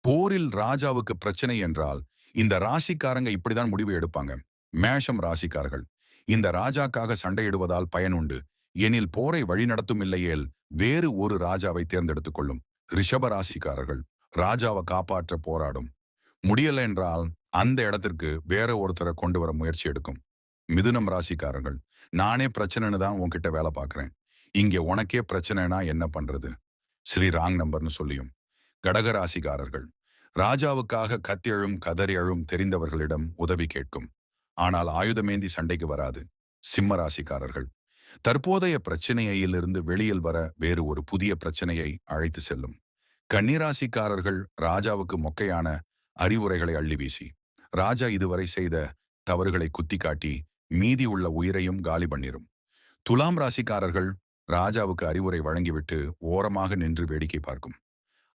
போரில் ராஜாவுக்கு பிரச்சனை என்றால் இந்த ராசிக்காரங்க இப்படிதான் முடிவு எடுப்பாங்க. மேஷம் ராசிக்காரர்கள். இந்த ராஜாக்காக சண்டையிடுவதால் பயனுண்டு எனில் போரை வழிநடத்தும் இல்லையேல் வேறு ஒரு ராஜாவை தேர்ந்தெடுத்துக் கொள்ளும். ரிஷப ராசிக்காரர்கள். ராஜாவை காப்பாற்ற போராடும். முடியல என்றால் அந்த இடத்திற்கு வேற ஒருத்தரை கொண்டு வர முயற்சி எடுக்கும். மிதுனம் ராசிக்காரர்கள். நானே பிரச்சனைன்னு தான் உன்கிட்ட வேலை பார்க்கறேன். இங்கே உனக்கே பிரச்சனைனா என்ன பண்றது? ஸ்ரீ ராங் நம்பர்னு சொல்லியும். கடக ராசிக்காரர்கள் ராஜாவுக்காக கத்தியழும் கதறியழும் தெரிந்தவர்களிடம் உதவி கேட்கும். ஆனால் ஆயுதமேந்தி சண்டைக்கு வராது சிம்ம ராசிக்காரர்கள் தற்போதைய பிரச்சனையிலிருந்து வெளியில் வர வேறு ஒரு புதிய பிரச்சனையை அழைத்து செல்லும். கன்னிராசிக்காரர்கள் ராஜாவுக்கு மொக்கையான அறிவுரைகளை அள்ளி வீசி ராஜா இதுவரை செய்த தவறுகளை குத்தி காட்டி மீதி உள்ள உயிரையும் காலி பண்ணிரும். துலாம் ராசிக்காரர்கள் ராஜாவுக்கு அறிவுரை வழங்கிவிட்டு ஓரமாக நின்று வேடிக்கை பார்க்கும்.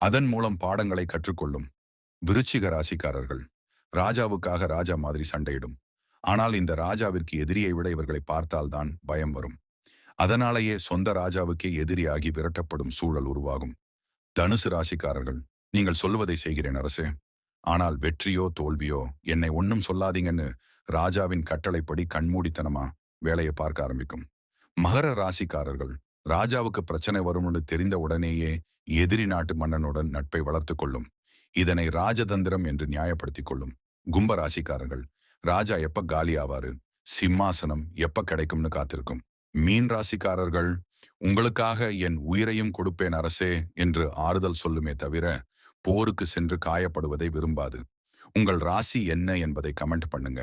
அதன் மூலம் பாடங்களை கற்றுக்கொள்ளும் விருச்சிக ராசிக்காரர்கள். ராஜாவுக்காக ராஜா மாதிரி சண்டையிடும். ஆனால் இந்த ராஜாவிற்கு எதிரியை விட இவர்களை பார்த்தால்தான் பயம் வரும். அதனாலேயே சொந்த ராஜாவுக்கே எதிரியாகி விரட்டப்படும் சூழல் உருவாகும். தனுசு ராசிக்காரர்கள் நீங்கள் சொல்வதை செய்கிறேன் அரசே. ஆனால் வெற்றியோ தோல்வியோ என்னை ஒன்னும் சொல்லாதீங்கன்னு ராஜாவின் கட்டளைப்படி கண்மூடித்தனமா வேலையை பார்க்க ஆரம்பிக்கும். மகர ராசிக்காரர்கள் ராஜாவுக்கு பிரச்சனை வரும்னு தெரிந்த உடனேயே எதிரி நாட்டு மன்னனுடன் நட்பை வளர்த்து கொள்ளும். இதனை ராஜதந்திரம் என்று நியாயப்படுத்திக் கொள்ளும். கும்ப ராசிக்காரர்கள் ராஜா எப்ப காலி ஆவாரு? சிம்மாசனம் எப்ப கிடைக்கும்னு காத்திருக்கும்? மீன் ராசிக்காரர்கள் உங்களுக்காக என் உயிரையும் கொடுப்பேன் அரசே என்று ஆறுதல் சொல்லுமே தவிர போருக்கு சென்று காயப்படுவதை விரும்பாது. உங்கள் ராசி என்ன என்பதை கமெண்ட் பண்ணுங்க.